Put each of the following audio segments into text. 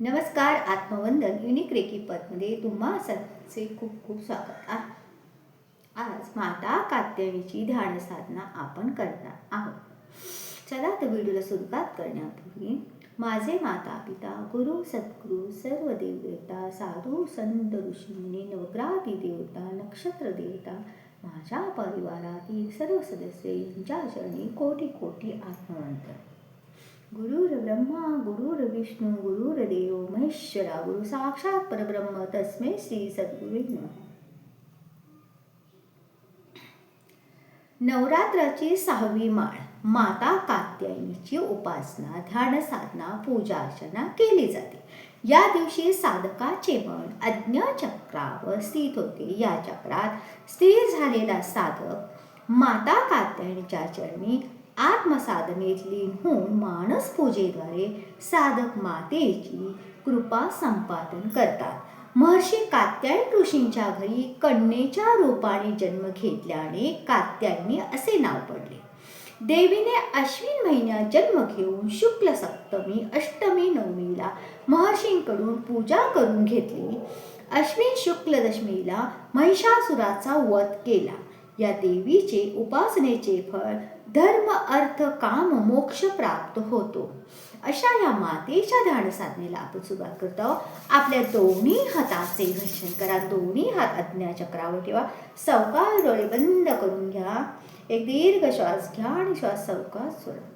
नमस्कार आत्मवंदन unique recce पदमध्ये तुम्हा सर्वांचे खूप खूप स्वागत आहे. आज माता कात्यायनीची ध्यान साधना आपण करणार आहोत. चला तर व्हिडिओला सुरुवात करण्यापूर्वी माझे माता पिता गुरु सद्गुरू सर्व देवदेवता साधू संत ऋषीमुनी नवग्राती देवता नक्षत्र देवता माझ्या परिवारातील सर्व सदस्य यांच्या चरणी कोटी कोटी आत्मवंदन. गुरुर् ब्रह्मा गुरुर विष्णू गुरुर देव महेश्वरा गुरु साक्षात परब्रह्म तस्मे श्री सद्गुरु नवरात्राची सहावी माळ माता कात्यायनीची उपासना ध्यान साधना पूजा अर्चना केली जाते. या दिवशी साधकाचे मन अज्ञाचक्रावर स्थित होते. या चक्रात स्थिर झालेला साधक माता कात्यायनीच्या चरणी आत्मसाधनेत लीन होऊन माणस पूजेद्वारे साधक मातेची कृपा संपादन करतात. महर्षी कात्यायन ऋषींच्या घरी कन्येच्या रूपाने जन्म घेतल्याने कात्यायनी असे नाव पडले. देवीने अश्विन महिन्यात जन्म घेऊन शुक्ल सप्तमी अष्टमी नवमीला महर्षींकडून पूजा करून घेतली. अश्विन शुक्ल दशमीला महिषासुराचा वध केला. या देवीचे उपासनेचे फळ धर्म अर्थ काम मोक्ष प्राप्त होतो. अशा या मातेच्या ध्यान साधनेला आपण सुरुवात करतो. आपल्या दोन्ही हाताचे घर्षण करा. दोन्ही हात अज्ञाचक्रावर ठेवा. सवकाळ डोळे बंद करून घ्या. एक दीर्घ श्वास घ्या आणि श्वास सवकाळ सोडा.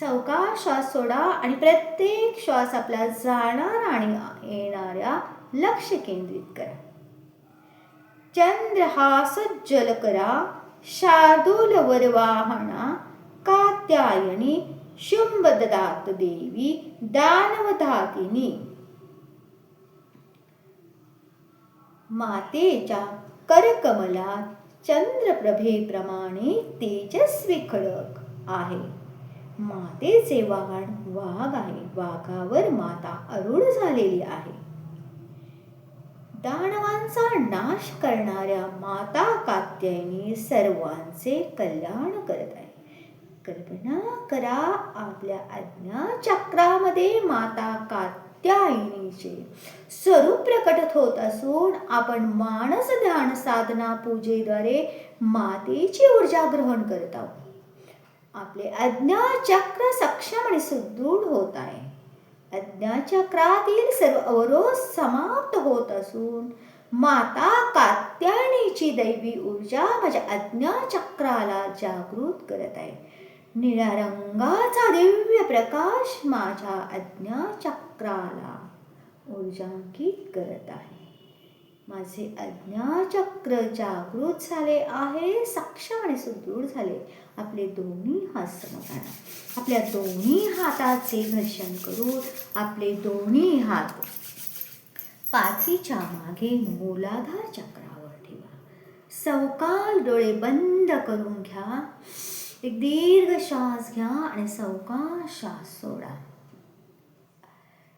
सवकाळ श्वास सोडा आणि प्रत्येक श्वास आपला जाणार आणि येणाऱ्या लक्ष केंद्रित करा. चंद्र शार्दूलवरवाहणा सज्जल करा कात्यायनी देवी दानवधातिनी. मातेच्या करकमलात चंद्रप्रभेप्रमाणे तेजस्वी खडक आहे. मातेचे वाहन वाघ आहे. वाघावर माता अरुण झालेली आहे. दानवांचा नाश करणाऱ्या माता कात्यायनी सर्वांचे कल्याण करत आहे. कल्पना करा आपल्या आज्ञा चक्रामध्ये माता कात्यायनीचे स्वरूप प्रकटत होत असून आपण मानस ध्यान साधना पूजेद्वारे मातेची ऊर्जा ग्रहण करत आहोत. आपले आज्ञा चक्र सक्षम आणि सुदृढ होत आहे. अज्ञाचक्रातील सर्व अवरोध समाप्त होत असून माता कात्यायनीची दैवी ऊर्जा माझ्या अज्ञाचक्राला जागृत करत आहे. निळ्या रंगाचा दिव्य प्रकाश माझ्या अज्ञाचक्राला ऊर्जांकित करत आहे. माझे अज्ञाचक्र जागृत झाले आहे सक्षम आणि सुदृढ झाले. आपले दोन्ही हात समकाना आपल्या दोन्ही हाताचे घर्षण करून आपले दोन्ही हात पाठीच्या मागे मूलाधार चक्रावर ठेवा. सवकाल डोळे बंद करून घ्या. एक दीर्घ श्वास घ्या आणि सवकाश श्वास सोडा.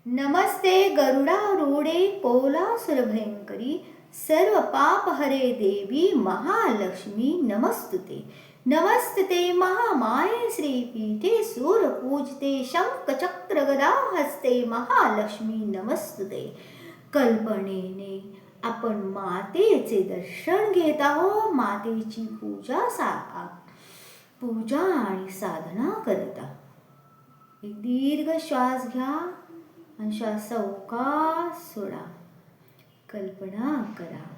नमस्ते गरुडारूढे कोलासुर सुरभयंकरी सर्व पाप हरे देवी महालक्ष्मी नमस्तुते. नमस्ते महामाये श्रीपीठे सूरपूजते शङ्खचक्रगदाहस्ते महालक्ष्मी नमस्तुते. कल्पनेने आपण मातेचे दर्शन घेत आहो मातेची पूजा सा पूजा आणि साधना करता एक दीर्घ श्वास घ्या. आणि श्वास सावकाश सोडा. कल्पना करा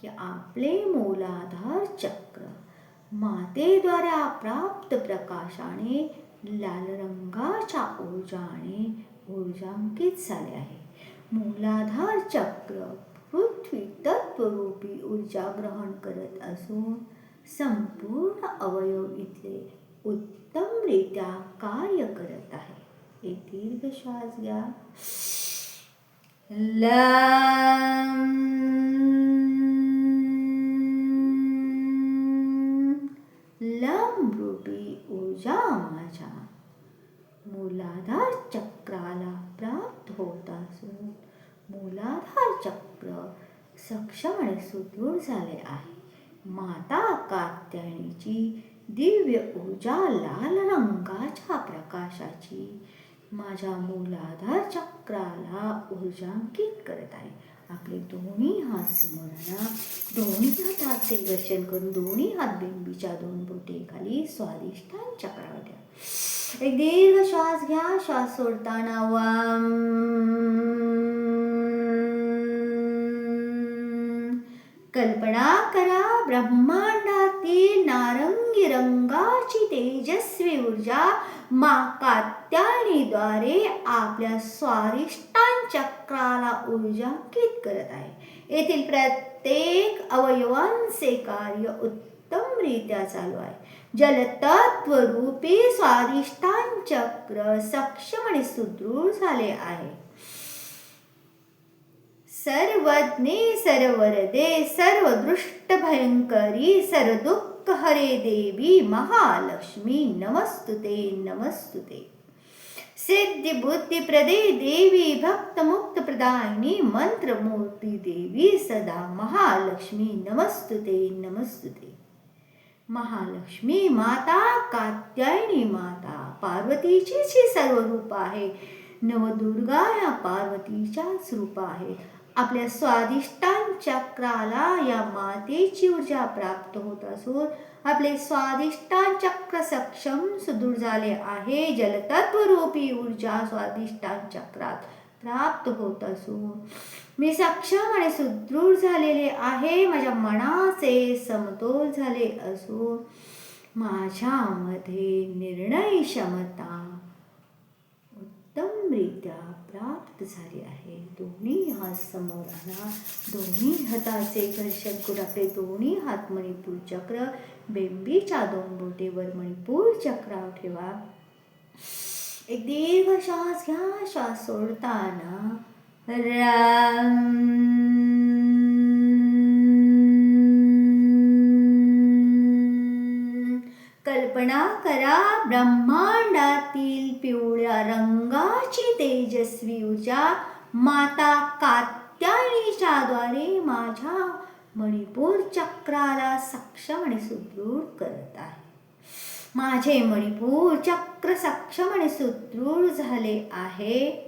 की आपले मूलाधार चक्र मातेद्वारा प्राप्त प्रकाशाने लाल रंगाच्या ऊर्जाने ऊर्जांकित झाले आहे. मूलाधार चक्र पृथ्वी तत्वरूपी ऊर्जा ग्रहण करत असून संपूर्ण अवयव इथले उत्तमरित्या कार्य करत आहे. एक दीर्घ श्वास घ्या लंबरूपी ऊर्जा माझ्या मूलाधार चक्राला प्राप्त होत असून मूलाधार चक्र सक्षम आणि सुदृढ झाले आहे. माता कात्यायणीची दिव्य ऊर्जा लाल रंगाच्या प्रकाशाची माझ्या मूलाधार चक्राला ऊर्जांकित करत आहे. आपले दोन्ही हात समोर आणा. दोन्ही हाताचे दर्शन करून दोन्ही हात बिंबीच्या दोन बोटे खाली स्वादिष्टान चक्रावर द्या. एक दीर्घ श्वास घ्या. श्वास सोडताना वाम. कल्पना करा. ब्रह्मांडातील नारंगी रंगाची तेजस्वी ऊर्जा माका त्याणीद्वारे आपल्या स्वारिष्टान चक्राला ऊर्जांकित करत आहे. येथील प्रत्येक अवयवांचे कार्य उत्तमरित्या चालू आहे. जलतत्वरूपी स्वादिष्टान चक्र सक्षम आणि सुदृढ झाले आहे. सर्वज्ञे सर्वरदे सर्वदृष्ट भयंकरी सर्वदुःख हरे देवी महालक्ष्मी नमस्तुते नमस्तुते। सिद्धी बुद्धि प्रदे देवी भक्त मुक्त प्रदायिनी देवी सदा महालक्ष्मी नमस्तुते नमस्तुते। महालक्ष्मी माता कात्यायनी माता पार्वतीचीच ही सर्व रूप आहे। नवदुर्गा या पार्वतीच्याच रूप आहे। आपल्या स्वादिष्टांच्या चक्राला या मातेची ऊर्जा प्राप्त होत असून आपले स्वादिष्टान चक्र सक्षम सुदृढ झाले आहे. जलतत्वरूपी ऊर्जा स्वादिष्टान चक्रात प्राप्त होत असून मी सक्षम आणि सुदृढ झालेले आहे. माझ्या मनाचे समतोल झाले असून माझ्यामध्ये निर्णय क्षमता उत्तमरित्या प्राप्त झाली आहे. दोन्ही हात समोर आणा. दोन्ही हाताचे घर्षण करून दोन्ही हात मणिपूर चक्र बेंबीच्या दोन बोटेवर मणिपूर चक्रावर ठेवा. एक दीर्घ श्वास घ्या. श्वास सोडताना राम कल्पना करा ब्रह्मांडातील पिवळ्या रंगाची तेजस्वी ऊर्जा माता कात्यायनीच्या द्वारे माझ्या मणिपूर चक्राला सक्षम आणि सुदृढ करत आहे. माझे मणिपूर चक्र सक्षम आणि सुदृढ झाले आहे.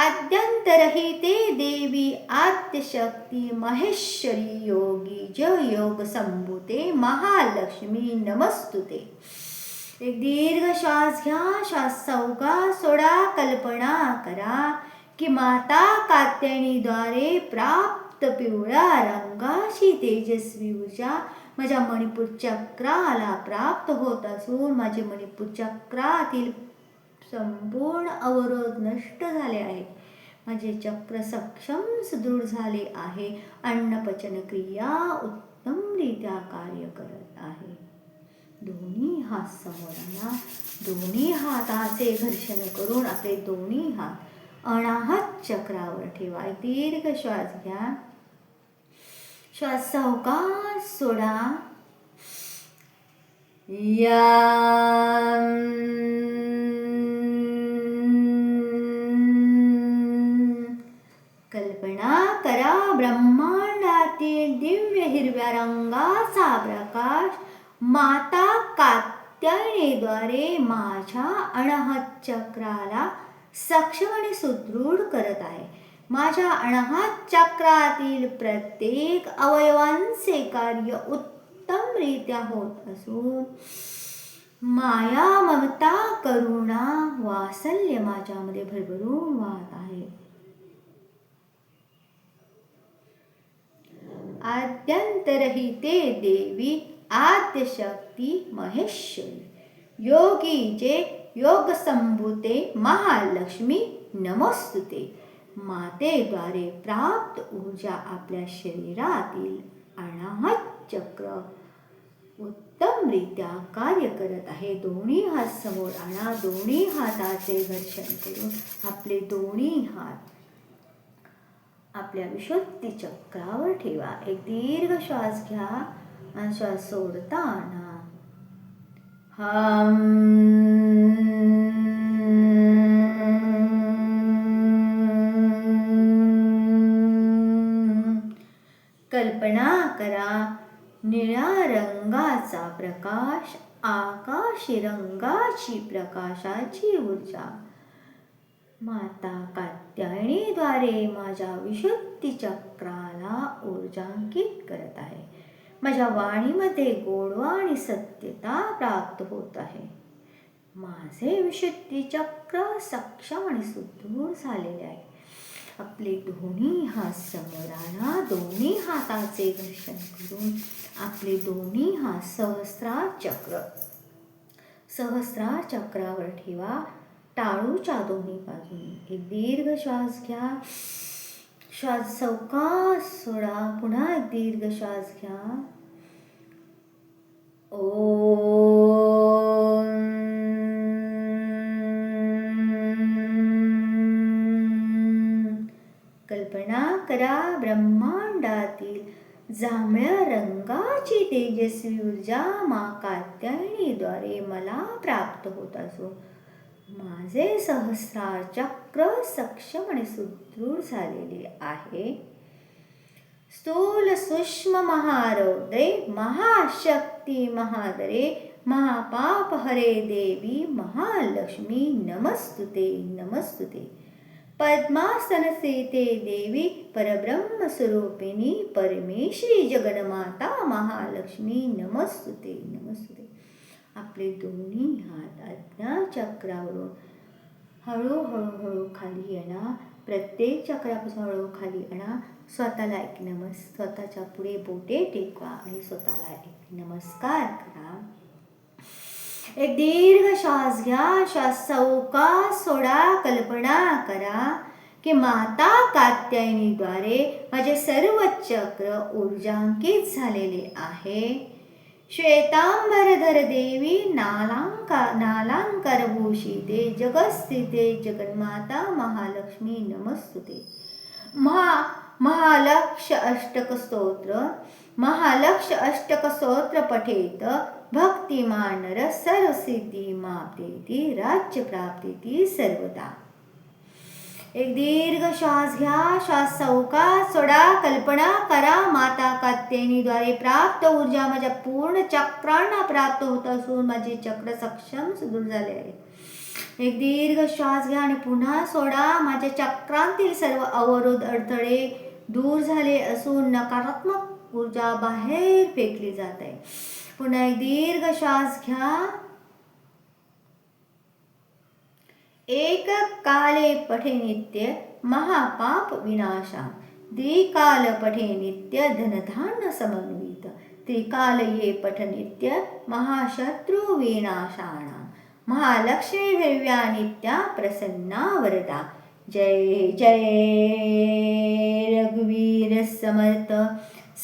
आद्यंतरहिते देवी आद्यशक्ती महेश्वरी योगी जय योग संभूते महालक्ष्मी नमस्तुते. एक दीर्घ श्वास घ्या श्वास चौका सोडा कल्पना करा की माता कात्याणीद्वारे प्राप्त पिवळ्या रंगाशी तेजस्वी ऊर्जा माझ्या मणिपूर चक्राला प्राप्त होत असून माझे मणिपूर चक्रातील संपूर्ण अवरोध नष्ट झाले आहे माझे चक्र सक्षम सुदृढ झाले आहे. अन्नपचन क्रिया उत्तमरित्या कार्य करत आहे. दोन्ही हात समोर आणा. दोन्ही हाताचे घर्षण करून आपले दोन्ही हात अनाहत चक्रावर ठेवा. दीर्घ श्वास घ्या. श्वास सावकाश सोडा. या कल्पना करा ब्रह्मांडातील दिव्य हिरव्या रंगाचा प्रकाश माता कात्यायनेद्वारे माझ्या अणहत चक्राला सक्षम आणि सुदृढ करत आहे माझ्या अणहात चक्रातील प्रत्येक अवयवांचे कार्य उत्तमरित्या होत असून माया ममता करुणा वासल्य माझ्यामध्ये भरभरून वाहत आहे आद्यंतरहिते देवी आद्यशक्ती महेश्वरी। योगी जे योग संभूते महालक्ष्मी नमस्तुते। मातेद्वारे प्राप्त ऊर्जा आपल्या शरीरातील अनाहत चक्र उत्तमरित्या कार्य करत आहे. दोन्ही हात समोर आणा. दोन्ही हाताचे घर्षण करून आपले दोन्ही हात आपल्या विशुद्धी चक्रावर ठेवा. एक दीर्घ श्वास घ्या आणि श्वास सोडताना हम. कल्पना करा निळ्या रंगाचा प्रकाश आकाशी रंगाची प्रकाशाची ऊर्जा. माता कात्यायनीद्वारे माझ्या विशुद्धी चक्राला ऊर्जांकित करत आहे. माझ्या वाणीमध्ये गोडवा आणि सत्यता प्राप्त होत आहे. माझे विशुद्धी चक्र सक्षम आणि सुदृढ झालेले आहे. आपले दोन्ही हात समोराला दोन्ही हाताचे घर्षण करून आपले दोन्ही हात सहस्रार चक्र. सहस्रार चक्रावर ठेवा टाळूच्या दोन्ही बाजूनी. एक दीर्घ श्वास घ्या. श्वास चौकास सोडा. पुन्हा एक दीर्घ श्वास घ्या. ओ कल्पना करा ब्रह्मांडातील जांभळ्या रंगाची तेजस्वी ऊर्जा मा कात्यायणीद्वारे मला प्राप्त होत असो माझे सहस्रार चक्र सक्षम आणि सुदृढ झालेले आहे. स्थूल सूक्ष्म महारौद्रे महाशक्ती महादरे महापाप हरे देवी महालक्ष्मी नमस्तुते नमस्तुते. पद्मासन सीते देवी परब्रह्म स्वरूपिणी परमेश्वरी जगन्माता महालक्ष्मी नमस्तुते नमस्तुते. आपले दोन्ही हात आज्ञा चक्रावरून हळूहळू हळू खाली आणा. प्रत्येक चक्रापासून हळू खाली आणा. स्वतःला एक नमस् स्वतःच्या पुढे बोटे टेकवा आणि स्वतःला एक नमस्कार करा. एक दीर्घ श्वास घ्या. श्वास चौका सोडा. कल्पना करा की माता कात्यायनीद्वारे माझे सर्व चक्र ऊर्जांकित झालेले आहे. श्वेतांबरधर देवी नालांका नालांकर जगस्थिते जगन्माता महालक्ष्मी नमस्तुते। महा महालक्ष अष्टक स्तोत्र महालक्ष अष्टक स्तोत्र पठेत भक्तिमान नर सर्वसिद्धी राज्य सर्वदा। एक दीर्घ श्वास घ्या. श्वास चौकात सोडा. कल्पना करा. माता कात्यायनीद्वारे प्राप्त ऊर्जा माझ्या पूर्ण चक्रांना प्राप्त होत असून माझे चक्र सक्षम सुदृढ झाले आहे. एक दीर्घ श्वास घ्या आणि पुन्हा सोडा. माझ्या चक्रांतील सर्व अवरोध अडथळे दूर झाले असून नकारात्मक ऊर्जा बाहेर फेकली जात आहे. पुन्हा एक दीर्घ श्वास घ्या. एक काले पठे नित्य महापाप विनाशा द्विकाल पठे नित्य धनधान्य समन्वित त्रिकाल ये पठ नित्य महाशत्रु विनाशाणा महालक्ष्मी भव्या नित्या प्रसन्ना वरदा जय जय रघुवीर समर्थ।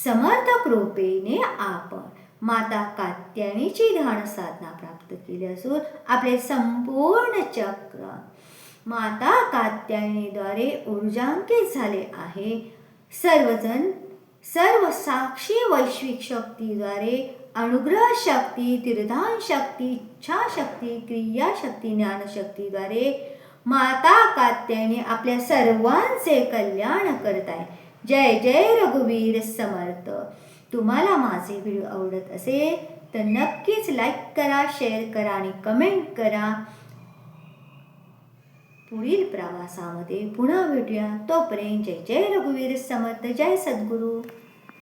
समर्थ कृपेने आपण। माता कात्यायनीची ध्यान साधना प्राप्त केली असून आपले संपूर्ण चक्र माता कात्यायनीद्वारे ऊर्जांकित झाले आहे. सर्वजण सर्व साक्षी वैश्विक शक्तीद्वारे अनुग्रह शक्ती तीर्थान शक्ती इच्छाशक्ती क्रियाशक्ती ज्ञानशक्तीद्वारे माता कात्यायनी आपल्या सर्वांचे कल्याण करत आहे. जय जय रघुवीर समर्थ. तुम्हाला माझे व्हिडिओ आवडत असेल तर नक्कीच लाईक करा शेअर करा आणि कमेंट करा. पुढील प्रवासामध्ये पुन्हा भेटूया. तोपर्यंत जय जय रघुवीर समर्थ जय सद्गुरू.